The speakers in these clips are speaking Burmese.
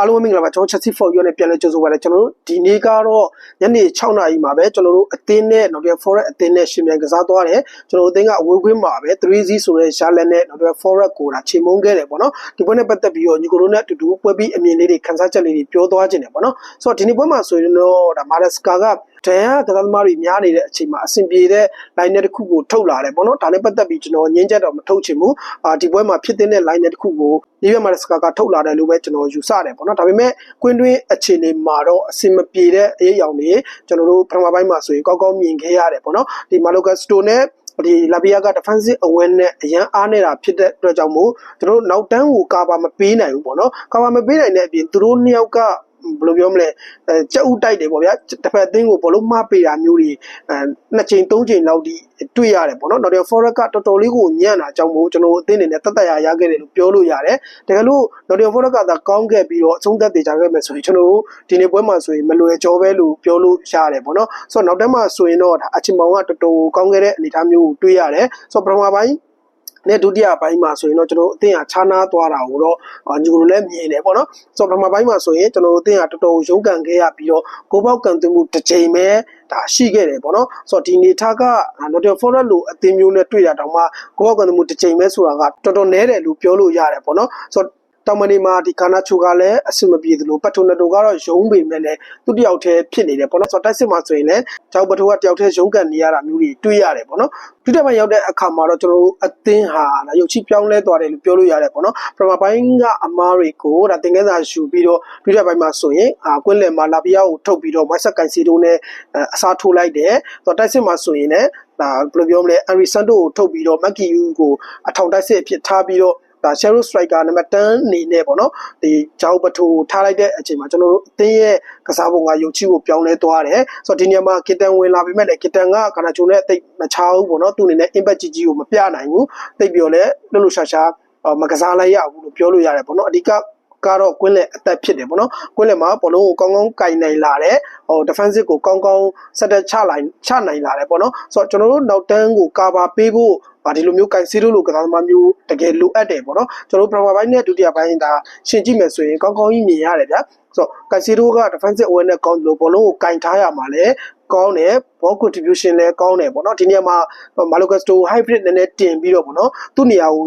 အားလုံးပဲမင်္ဂလာပါကျွန်တော် Chelsea for you နဲ့ပြန်လည်ကြိုဆိုပါရစေကျွန်တော်တို့ဒီနေ့ကတော့ညနေ6နာရီမှာပဲကျွန်တော်တို့အသင်းနဲ့ Nottingham Forest အသင်းနဲ့ရှင်ပြန်ကစားသွားတယ်ကျွန်တော်တို့အသင်းကအဝေးခွင်းမှာပဲ3-0ဆိုတဲ့ရှာလက်နဲ့ Nottingham Forest ကိုဒါချိန်မုန်းခဲ့တယ်ပေါ့နော်ဒီပွဲနဲ့ပတ်သက်ပြီးတော့ညီကိုတို့နဲ့အတူတူပွဲပြီးအမြင်လေးတွေခန်းစားချက်လေးတွေပြောသွားခြင်းတယ်ပေါ့နော်ဆိုတော့ဒီနေ့ပွဲမှာဆိုရင်တော့ဒါမာရစကာက ဒန်ယာကစားသမားတွေများနေတဲ့အချိန်မှာအဆင်ပြေတဲ့ line တစ်ခုကိုထုတ်လာတယ်ပေါ့နော်ဒါနဲ့ပတ်သက်ပြီးကျွန်တော်ငင်းချက်တော့မထုတ်ချင်ဘူးအာဒီပွဲမှာဖြစ်တဲ့ line တစ်ခုကိုဒီဘက်မှာစကာကထုတ်လာတယ်လို့ပဲကျွန်တော်ယူဆတယ်ပေါ့နော်ဒါပေမဲ့ကွင်းတွင်းအခြေအနေမှာတော့အဆင်မပြေတဲ့အရေးအယောင်တွေကျွန်တော်တို့ပထမပိုင်းမှာဆိုရင်ကောက်ကောက်မြင်ခဲ့ရတယ်ပေါ့နော်ဒီမာလိုကစတိုနဲ့ဒီလာဘီယာက defensive aware နဲ့အရန်အားနေတာဖြစ်တဲ့အတွက်ကြောင့်မို့ကျွန်တော်တို့နောက်တန်းကိုကာဗာမပေးနိုင်ဘူးပေါ့နော်ကာဗာမပေးနိုင်တဲ့အပြင်သူတို့နှစ်ယောက်က ဘယ်လိုပြောမလဲအဲကြက်ဥတိုက်တယ်ပေါ့ဗျာတစ်ဖက်အသင်းကိုဘလို့မပေးတာမျိုးတွေအဲနှစ်ချိန်သုံးချိန်လောက်ဒီတွေ့ရတယ်ပေါ့နော်။ Nottingham Forest ကတော်တော်လေးကိုညံ့တာကြောင့်မို့ကျွန်တော်အသင်းအနေနဲ့တတ်တရရခဲ့တယ်လို့ပြောလို့ရတယ်။တကယ်လို့ Nottingham Forest ကသာကောင်းခဲ့ပြီးတော့အဆုံးသက်သေးကြခဲ့မယ်ဆိုရင်ကျွန်တော်တို့ဒီနေ့ပွဲမှာဆိုရင်မလွယ်ကြောပဲလို့ပြောလို့ရတယ်ပေါ့နော်။ဆိုတော့နောက်တန်းမှာဆိုရင်တော့အချင်မောင်ကတော်တော်ကောင်းခဲ့တဲ့အနေအထားမျိုးကိုတွေ့ရတယ်။ဆိုတော့ပထမပိုင်း နဲ့ဒုတိယပိုင်းမှာဆိုရင်တော့ကျွန်တော်တို့အသင်းကခြားနာသွားတာကိုတော့ညီကိုလည်းမြင်တယ်ပေါ့နော်ဆိုတော့ပထမပိုင်းမှာဆိုရင်ကျွန်တော်တို့အသင်းကတော်တော်ရုန်းကန်ခဲ့ရပြီးတော့ကိုပေါက်ကန်သွင်းမှုတစ်ချိန်ပဲဒါရှိခဲ့တယ်ပေါ့နော်ဆိုတော့ဒီနေထားက Nottingham Forest လို့အသင်းမျိုးနဲ့တွေ့တာတောင်မှကိုပေါက်ကန်သွင်းမှုတစ်ချိန်ပဲဆိုတာကတော်တော်နည်းတယ်လို့ပြောလို့ရတယ်ပေါ့နော်ဆိုတော့ တောင်မဏီမှာဒီကာနာချိုကလည်းအဆင်မပြေသလိုပတ်ထိုနတိုကတော့ရုံးပေမဲ့လည်းသူတယောက်တည်းဖြစ်နေတယ်ပေါ့နော်ဆိုတော့တိုက်စစ်မှာဆိုရင်လည်းကျောက်ပထိုကတယောက်တည်းရုံးကန်နေရတာမျိုးတွေတွေ့ရတယ်ပေါ့နော်ဒုတိယပိုင်းရောက်တဲ့အခါမှာတော့ကျွန်တော်တို့အသင်းဟာရုပ်ချိပြောင်းလဲသွားတယ်လို့ပြောလို့ရတယ်ပေါ့နော်ပထမပိုင်းကအမားတွေကိုဒါတင်ကဲစာရှူပြီးတော့ဒုတိယပိုင်းမှာဆိုရင်အာကွင်းလယ်မှာလာဘီယာကိုထုတ်ပြီးတော့မိုက်ဆက်ကန်စီတိုနဲ့အစားထိုးလိုက်တယ်ဆိုတော့တိုက်စစ်မှာဆိုရင်လည်းဒါဘယ်လိုပြောမလဲအရီဆန်တိုကိုထုတ်ပြီးတော့မက်ကီယူကိုအထောင်တိုက်စစ်အဖြစ်ထားပြီးတော့ ဒါ Shadow Striker နံပါတ်10အနေနဲ့ပေါ့နော်ဒီဂျောက်ပထိုထားလိုက်တဲ့အချိန်မှာကျွန်တော်တို့အသင်းရဲ့ကစားပုံကယုံကြည်ကိုပြောင်းလဲသွားတယ်ဆိုတော့ဒီနေရာမှာကစ်တန်ဝင်လာပြီမဲ့လည်းကစ်တန်ကကာနာချိုနဲ့တိတ်မချဘူးပေါ့နော်သူ့အနေနဲ့ impact ကြီးကြီးကိုမပြနိုင်ဘူးတိတ်ပြောလဲလှလှရှာရှာမကစားလိုက်ရဘူးလို့ပြောလို့ရတယ်ပေါ့နော်အဓိက ကတော့ကွင်းလက်အသက်ဖြစ်တယ်ပေါ့နော်ကွင်းလက်မှာဘောလုံးကိုကောင်းကောင်းကင်နိုင်လာတယ်ဟို defensive ကိုကောင်းကောင်းဆက်တက်ချလိုက်ချနိုင်လာတယ်ပေါ့နော်ဆိုတော့ကျွန်တော်တို့နောက်တန်းကိုကာဗာပေးဖို့ဗာဒီလိုမျိုးကိုင်စီရိုလိုကစားသမားမျိုးတကယ်လိုအပ်တယ်ပေါ့နော်ကျွန်တော်တို့ပထမပိုင်းနဲ့ဒုတိယပိုင်းဒါရှင်းကြည့်မယ်ဆိုရင်ကောင်းကောင်းကြီးမြင်ရတယ်ဗျာဆိုတော့ကိုင်စီရိုက defensive awareness ကောင်းလို့ဘောလုံးကိုကင်ထားရမှာလဲကောင်းတယ် ball contribution လည်းကောင်းတယ်ပေါ့နော်ဒီနေရာမှာ Malogasto hybrid နည်းနည်းတင်ပြီးတော့ပေါ့နော်သူ့နေရာကို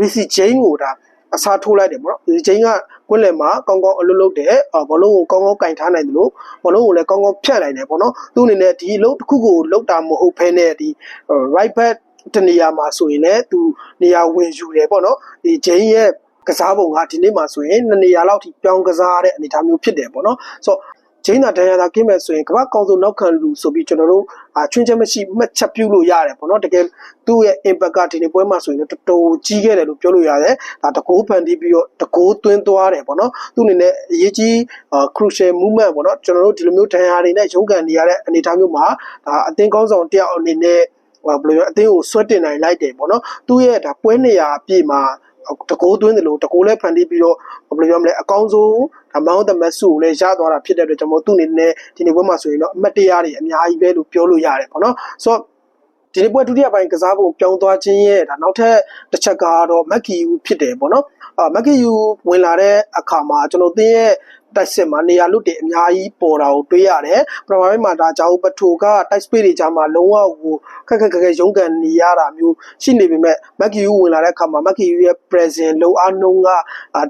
Risi Jane ကိုဒါ အစားထိုးလိုက်တယ်ပေါ့နော်ဒီချိန်ကကွင်းလယ်မှာကောင်းကောင်းအလုပ်လုပ်တယ်ဘောလုံးကိုကောင်းကောင်းကင်ထားနိုင်တယ်လို့ဘောလုံးကိုလည်းကောင်းကောင်းဖြတ်နိုင်တယ်ပေါ့နော်သူ့အနေနဲ့ဒီအလုပ်တစ်ခုကိုလုပ်တာမဟုတ်ဘဲနဲ့ဒီ right back တနေရာမှာဆိုရင်လည်းသူနေရာဝင်ယူတယ်ပေါ့နော်ဒီဂျိန်းရဲ့ကစားပုံကဒီနေ့မှာဆိုရင်နှစ်နေရာလောက်ထိပြောင်းကစားတဲ့အနေအထားမျိုးဖြစ်တယ်ပေါ့နော်ဆိုတော့ ဂျိန်းသာဒန်ယာသာကင်းမဲ့ဆိုရင်ကမ္ဘာကောင်စုနောက်ခံလူဆိုပြီးကျွန်တော်တို့အချွင်းချက်မရှိမှတ်ချက်ပြုလို့ရတယ်ပေါ့နော်တကယ်သူ့ရဲ့ impact ကဒီနေ့ပွဲမှာဆိုရင်တော်တော်ကြီးခဲ့တယ်လို့ပြောလို့ရတယ်ဒါတကိုးဖန်တီးပြီးတော့တကိုးသွင်းသွားတယ်ပေါ့နော်သူ့အနေနဲ့အရေးကြီး crucial movement ပေါ့နော်ကျွန်တော်တို့ဒီလိုမျိုးဒန်ယာတွေနဲ့ရုန်းကန်နေရတဲ့အနေအထားမျိုးမှာဒါအသင်းကောင်းဆောင်တယောက်အနေနဲ့ဟိုဘယ်လိုအသင်းကိုဆွတ်တင်နိုင်လိုက်တယ်ပေါ့နော်သူ့ရဲ့ဒါပွဲနေရာအပြည့်မှာ တကိုးသွင်းတယ်လို့တကိုးလဲဖန်တီးပြီးတော့ဘယ်လိုပြောမလဲအကောင်းဆုံးဒါမောင်းသမက်စုကိုလည်းရသွားတာဖြစ်တဲ့အတွက်ကျွန်တော်သူ့အနေနဲ့ဒီနေ့ပွဲမှာဆိုရင်တော့အမတ်တရားတွေအများကြီးပဲလို့ပြောလို့ရတယ်ပေါ့နော်ဆိုတော့ ဒီနေ့ပွဲဒုတိယပိုင်းကစားပုံပြောင်းသွားခြင်းရဲ့ဒါနောက်ထပ်တစ်ချက်ကတော့မက်ကီယူဖြစ်တယ်ပေါ့နော်အာမက်ကီယူဝင်လာတဲ့အခါမှာကျွန်တော်သင်ရဲ့တိုက်စစ်မှာနေရာလွတ်တွေအများကြီးပေါ်တာကိုတွေ့ရတယ်ပထမပိုင်းမှာဒါကြောင်ပထိုကတိုက်စပေးတွေကြားမှာလုံးဝကိုခက်ခက်ခက်ခက်ရုန်းကန်နေရတာမျိုးရှိနေပေမဲ့မက်ကီယူဝင်လာတဲ့အခါမှာမက်ကီယူရဲ့ present လုံအားနှုံးက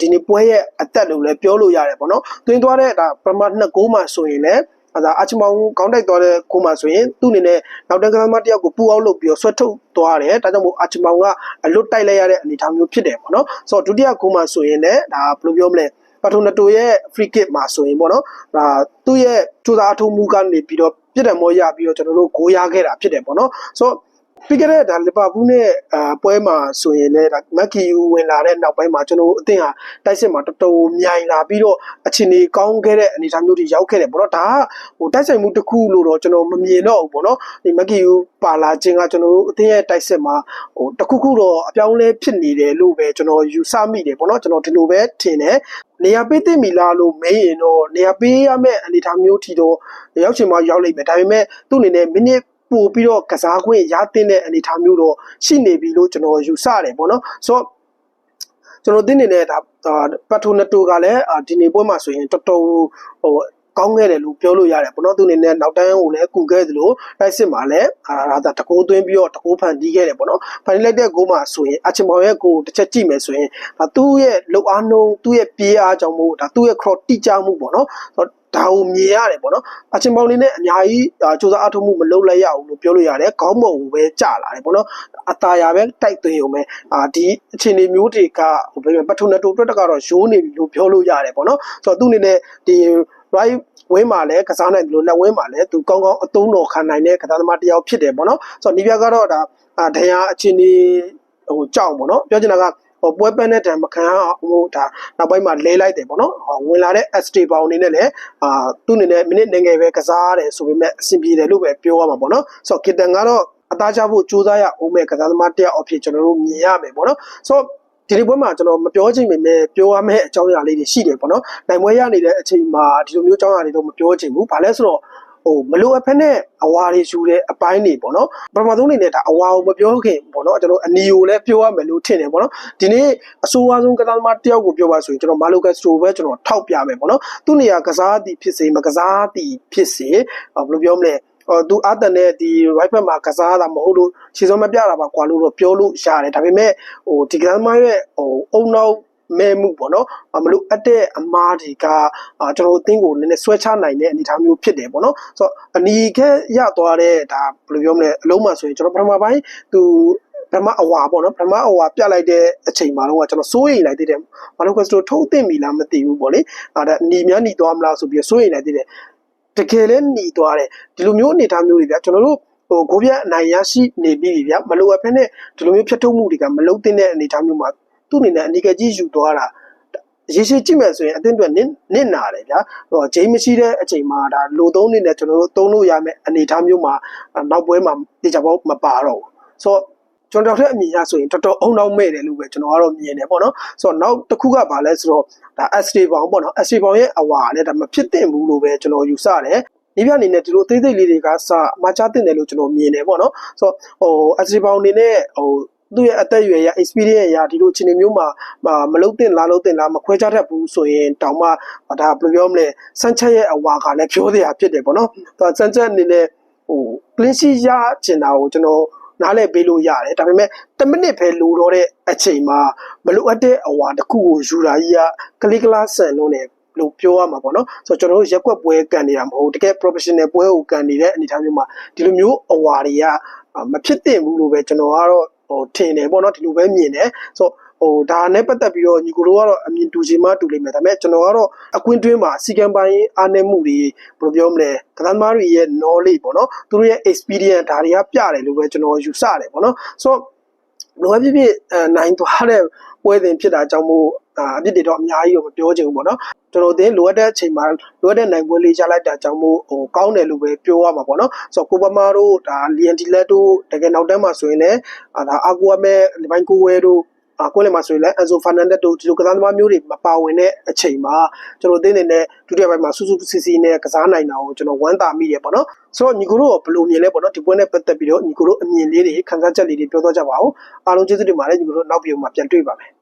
ဒီနေ့ပွဲရဲ့အသက်လို့လည်းပြောလို့ရတယ်ပေါ့နော်တွင်သွားတဲ့ဒါပထမနှစ်ဂိုးမှဆိုရင်လည်းအဲ ဒါအချမောင်ကောင်းတိုက်သွားတဲ့ကိုမှဆိုရင်သူ့အနေနဲ့နောက်တန်းကစားမတယောက်ကိုပူအောင်လုပ်ပြီးတော့ဆွတ်ထုတ်သွားတယ်ဒါကြောင့်မို့အချမောင်ကအလွတ်တိုက်လိုက်ရတဲ့အနေအထားမျိုးဖြစ်တယ်ပေါ့နော်ဆိုတော့ဒုတိယကိုမှဆိုရင်လည်းဒါဘယ်လိုပြောမလဲပထိုနတိုရဲ့ free kick မှာဆိုရင်ပေါ့နော်ဒါသူ့ရဲ့ထူသာအထုံးမှုကနေပြီးတော့ပြစ်တယ်မောရပြီးတော့ကျွန်တော်တို့ဂိုးရခဲ့တာဖြစ်တယ်ပေါ့နော်ဆိုတော့ ပြီးခဲ့တဲ့ဒါလီဗာပူးနဲ့အာပွဲမှာဆိုရင်လည်းဒါမက်ကီယူဝင်လာတဲ့နောက်ပိုင်းမှာကျွန်တော်တို့အသင်းဟာတိုက်စစ်မှာတော်တော်မြိုင်လာပြီးတော့အချိန်ကြီးကောင်းခဲ့တဲ့အနေအထားမျိုးတွေရောက်ခဲ့တယ်ပေါ့နော်ဒါကဟိုတိုက်ဆိုင်မှုတစ်ခုလို့တော့ကျွန်တော်မမြင်တော့ဘူးပေါ့နော်ဒီမက်ကီယူပါလာခြင်းကကျွန်တော်တို့အသင်းရဲ့တိုက်စစ်မှာဟိုတစ်ခုခုတော့အပြောင်းလဲဖြစ်နေတယ်လို့ပဲကျွန်တော်ယူဆမိတယ်ပေါ့နော်ကျွန်တော်ဒီလိုပဲထင်တယ်နေရာပေးသိမီလားလို့မေးရင်တော့နေရာပေးရမယ့်အနေအထားမျိုးထီတော့ရောက်ချင်မှရောက်လိမ့်မယ်ဒါပေမဲ့သူ့အနေနဲ့မိနစ် ပို့ပြီးတော့ကစားခွင့်ရတဲ့အနေအထားမျိုးတော့ရှိနေပြီလို့ကျွန်တော်ယူဆတယ်ပေါ့နော်ဆိုတော့ကျွန်တော်သိနေတဲ့ဒါပတ်ထိုနတိုကလည်းအာဒီနေ့ပွဲမှာဆိုရင်တော်တော်ဟို ကောင်းခဲ့တယ်လို့ပြောလို့ရတယ်ပေါ့နော်သူအနေနဲ့နောက်တန်းကိုလည်းကူခဲ့သလိုတိုက်စစ်မှာလည်းအာဒါတကိုးသွင်းပြီးတော့တကိုးဖန်တီးခဲ့တယ်ပေါ့နော်ဖန်တီးလိုက်တဲ့ဂိုးမှာဆိုရင်အချင်မောင်ရဲ့ဂိုးတစ်ချက်ကြည့်မယ်ဆိုရင်ဒါသူ့ရဲ့လုံအားနှုံးသူ့ရဲ့ပြေးအားကြောင့်မို့ဒါသူ့ရဲ့ cross တိကျမှုပေါ့နော်ဒါကိုမြင်ရတယ်ပေါ့နော်အချင်းပေါင်းလေးနဲ့အများကြီးစူးစမ်းအထောက်မှုမလုပ်လိုက်ရဘူးလို့ပြောလို့ရတယ်ခေါင်းမုံကိုပဲကြာလာတယ်ပေါ့နော်အตาရပဲတိုက်သွင်းရုံပဲအာဒီအခြေအနေမျိုးတွေကဟိုဘယ်ပထုနတိုအတွက်ကတော့ရိုးနေပြီလို့ပြောလို့ရတယ်ပေါ့နော်ဆိုတော့သူ့အနေနဲ့ဒီ right ဝင်းမှာလည်းကစားနိုင်တယ်လို့လက်ဝင်းမှာလည်းသူကောင်းကောင်းအသုံးတော်ခံနိုင်တဲ့ကစားသမားတစ်ယောက်ဖြစ်တယ်ပေါ့နော်ဆိုတော့ဒီပြကတော့ဒါဒဏ်ရာအခြေအနေဟိုကြောက်ပေါ့နော်ပြောချင်တာကဟိုပွဲပန်းတဲ့တံမခံအောင်ဟိုဒါနောက်ပိုင်းမှာလဲလိုက်တယ်ပေါ့နော်ဟိုဝင်လာတဲ့ ST ပေါင်အနေနဲ့လည်းအာသူ့အနေနဲ့မိနစ်ငယ်ပဲကစားရတယ်ဆိုပေမဲ့အဆင်ပြေတယ်လို့ပဲပြောရမှာပေါ့နော်ဆိုတော့ကစ်တန်ကတော့အသားချဖို့ကြိုးစားရအောင်မဲ့ကစားသမားတစ်ယောက်အဖြစ်ကျွန်တော်တို့မြင်ရမယ်ပေါ့နော်ဆိုတော့ ဒီနေ့ပွဲမှာကျွန်တော်မပြောချင်ပေမဲ့ပြောရမယ့်အကြောင်းအရာလေးတွေရှိတယ်ပေါ့နော်။နိုင်ပွဲရနေတဲ့အချိန်မှာဒီလိုမျိုးအကြောင်းအရာတွေတော့မပြောချင်ဘူး။ဘာလဲဆိုတော့ဟိုမလိုအပ်ဖက်နဲ့အဝါတွေယူတဲ့အပိုင်းတွေပေါ့နော်ပထမဆုံးအနေနဲ့ဒါအဝါကိုမပြောခင်ပေါ့နော်ကျွန်တော်အနီကိုလည်းပြောရမယ်လို့ထင်တယ်ပေါ့နော်ဒီနေ့အဆိုးအဆုံးကစားသမားတယောက်ကိုပြောပါဆိုရင်ကျွန်တော်မာလိုကက်စတိုပဲကျွန်တော်ထောက်ပြမယ်ပေါ့နော်သူ့နေရာကစားသည်ဖြစ်စေမကစားသည်ဖြစ်စေဘယ်လိုပြောမလဲဟို သူအာတန်နဲ့ဒီ right back မှာကစားတာမဟုတ်လို့ခြေစွမ်းမပြတာပါကွာလို့တော့ပြောလို့ရတယ်ဒါပေမဲ့ဟိုဒီကမ်းမရဲ့ဟိုအုံနောက်မဲမှုပေါ့နော်မလို့အပ်တဲ့အမားတွေကကျွန်တော်အသင်းကိုနည်းနည်းဆွဲချနိုင်တဲ့အနေအထားမျိုးဖြစ်တယ်ပေါ့နော်ဆိုတော့အနီးကရသွားတဲ့ဒါဘယ်လိုပြောမလဲအလုံးမှဆိုရင်ကျွန်တော်ပထမပိုင်းသူပထမအဝါပေါ့နော်ပထမအဝါပြလိုက်တဲ့အချိန်မှာတော့ကျွန်တော်စိုးရိမ်လိုက်တဲ့မာလိုကွက်စတိုထုတ်သိမ့်ပြီလားမသိဘူးပေါ့လေအဲဒါညီများညီသွားမလားဆိုပြီးစိုးရိမ်လိုက်တဲ့ တကယ်လဲหนีသွားတယ်ဒီလိုမျိုးအနေအထားမျိုးတွေဗျကျွန်တော်တို့ဟိုကိုပြအနိုင်ရရှိနေပြီဗျမလိုအပ်ဖက်နဲ့ဒီလိုမျိုးဖြတ်ထုတ်မှုတွေကမလုံတဲ့အနေအထားမျိုးမှာသူ့အနေနဲ့အနိကကြီးယူသွားတာရေရှည်ကြည့်မယ်ဆိုရင်အသင်းအတွက်နစ်နစ်နာတယ်ဗျာဟိုဂျိမ်းမရှိတဲ့အချိန်မှာဒါလိုသုံးနေနဲ့ကျွန်တော်တို့သုံးလို့ရမယ့်အနေအထားမျိုးမှာနောက်ပွဲမှာတေချာပေါမပါတော့ဘူးဆိုတော့ ကျွန်တော်တို့အမြင်ရဆိုရင်တော်တော်အုံနောက်မဲ့တယ်လို့ပဲကျွန်တော်ကတော့မြင်တယ်ပေါ့နော်ဆိုတော့နောက်တစ်ခုကဘာလဲဆိုတော့ဒါ SD ဘောင်ပေါ့နော် SD ဘောင်ရဲ့အဝါနဲ့ဒါမဖြစ်သင့်ဘူးလို့ပဲကျွန်တော်ယူဆတယ်ဒီပြအနေနဲ့ဒီလိုအသေးစိတ်လေးတွေကစမှာချတင်တယ်လို့ကျွန်တော်မြင်တယ်ပေါ့နော်ဆိုတော့ဟို SD ဘောင်အနေနဲ့ဟိုသူ့ရဲ့အသက်အရွယ်ရ experience ရဒီလိုအခြေအနေမျိုးမှာမလုံးတင်လားလုံးတင်လားမခွဲခြားတတ်ဘူးဆိုရင်တောင်မှဒါဘယ်လိုပြောမလဲစမ်းချက်ရဲ့အဝါကလည်းပြောစရာဖြစ်တယ်ပေါ့နော်သူစမ်းချက်အနေနဲ့ဟို clean sheet ရကျင်တာကိုကျွန်တော် နားလည်ပေးလို့ရတယ်ဒါပေမဲ့10မိနစ်ပဲလိုတော့တဲ့အချိန်မှာမလိုအပ်တဲ့အဝါတစ်ခုကိုယူတာကြီးကကလေးကလားဆန်လို့ ਨੇ လို့ပြောရမှာပေါ့နော်ဆိုတော့ကျွန်တော်တို့ရက်ွက်ပွဲကန်နေတာမဟုတ်တကယ် professional ပွဲကိုကန်နေတဲ့အနေအထားမျိုးမှာဒီလိုမျိုးအဝါတွေကမဖြစ်သင့်ဘူးလို့ပဲကျွန်တော်ကတော့ဟိုထင်တယ်ပေါ့နော်ဒီလိုပဲမြင်တယ်ဆို ဟိုဒါနဲ့ပတ်သက်ပြီးတော့ညီကိုတို့ကတော့အမြင်တူချင်မှတူလိမ့်မယ်ဒါပေမဲ့ကျွန်တော်ကတော့အကွင်းတွင်းမှာစီကံပိုင်းအားနည်းမှုတွေဘယ်လိုပြောမလဲကသမားတွေရဲ့ knowledge ပေါ့နော်သူတို့ရဲ့ experience ဒါတွေကပြတယ်လို့ပဲကျွန်တော်ယူဆတယ်ပေါ့နော်ဆိုတော့လောဖြစ်ဖြစ်နိုင်သွားတဲ့ပွဲစဉ်ဖြစ်တာကြောင့်မို့အပြစ်တွေတော့အများကြီးတော့မပြောချင်ဘူးပေါ့နော်ကျွန်တော်တင်လိုအပ်တဲ့အချိန်မှာလိုအပ်တဲ့နိုင်ပွဲလေးရလိုက်တာကြောင့်မို့ဟိုကောင်းတယ်လို့ပဲပြောရမှာပေါ့နော်ဆိုတော့ကိုပမာတို့ဒါလီယန်တီလက်တို့တကယ်နောက်တန်းမှာဆိုရင်လည်းဒါအာကူအမဲလီဘိုင်ကိုဝဲတို့အ ကွက်လည်းမှာဆိုရင်လည်းအန်ဆိုဖာနန်ဒက်တို့ဒီလိုကစားသမားမျိုးတွေမပါဝင်တဲ့အချိန်မှာကျွန်တော်သိနေတဲ့ဒုတိယပိုင်းမှာစူးစူးစီစီနဲ့ကစားနိုင်တာကိုကျွန်တော်ဝမ်းသာမိတယ်ပေါ့နော်ဆိုတော့ညီကိုတို့ကဘယ်လိုမြင်လဲပေါ့နော်ဒီပွဲနဲ့ပတ်သက်ပြီးတော့ညီကိုတို့အမြင်လေးတွေခန်းစားချက်လေးတွေပြောတော့ကြပါဦးအားလုံးကျေးဇူးတင်ပါတယ်ညီကိုတို့နောက်ပြီးမှပြန်တွေ့ပါမယ်